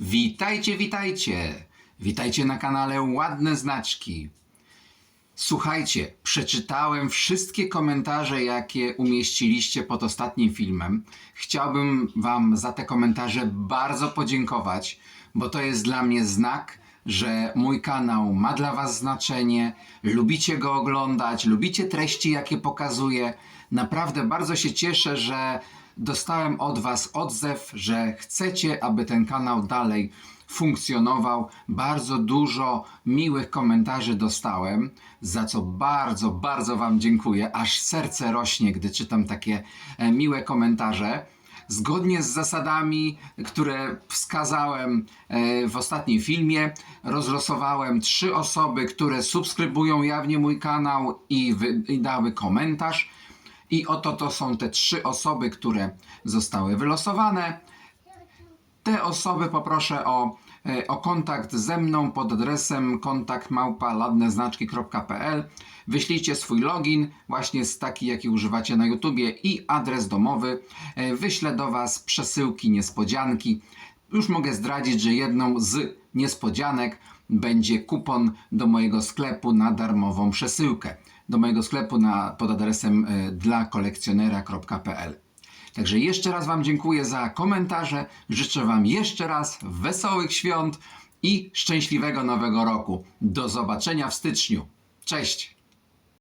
Witajcie, witajcie! Witajcie na kanale Ładne Znaczki. Słuchajcie, przeczytałem wszystkie komentarze, jakie umieściliście pod ostatnim filmem. Chciałbym Wam za te komentarze bardzo podziękować, bo to jest dla mnie znak, że mój kanał ma dla Was znaczenie, lubicie go oglądać, lubicie treści, jakie pokazuję. Naprawdę bardzo się cieszę, że dostałem od Was odzew, że chcecie, aby ten kanał dalej funkcjonował. Bardzo dużo miłych komentarzy dostałem, za co bardzo, bardzo Wam dziękuję. Aż serce rośnie, gdy czytam takie e, miłe komentarze. Zgodnie z zasadami, które wskazałem e, w ostatnim filmie, rozlosowałem trzy osoby, które subskrybują jawnie mój kanał i, wy, i dały komentarz. I oto to są te trzy osoby, które zostały wylosowane. Te osoby poproszę o, e, o kontakt ze mną pod adresem kontaktmałpa.ladneznaczki.pl Wyślijcie swój login, właśnie z taki, jaki używacie na YouTubie i adres domowy. E, Wyślę do Was przesyłki niespodzianki. Już mogę zdradzić, że jedną z niespodzianek będzie kupon do mojego sklepu na darmową przesyłkę. Do mojego sklepu na, pod adresem e, dla kolekcjonera.pl. Także jeszcze raz Wam dziękuję za komentarze. Życzę Wam jeszcze raz wesołych świąt i szczęśliwego nowego roku. Do zobaczenia w styczniu. Cześć!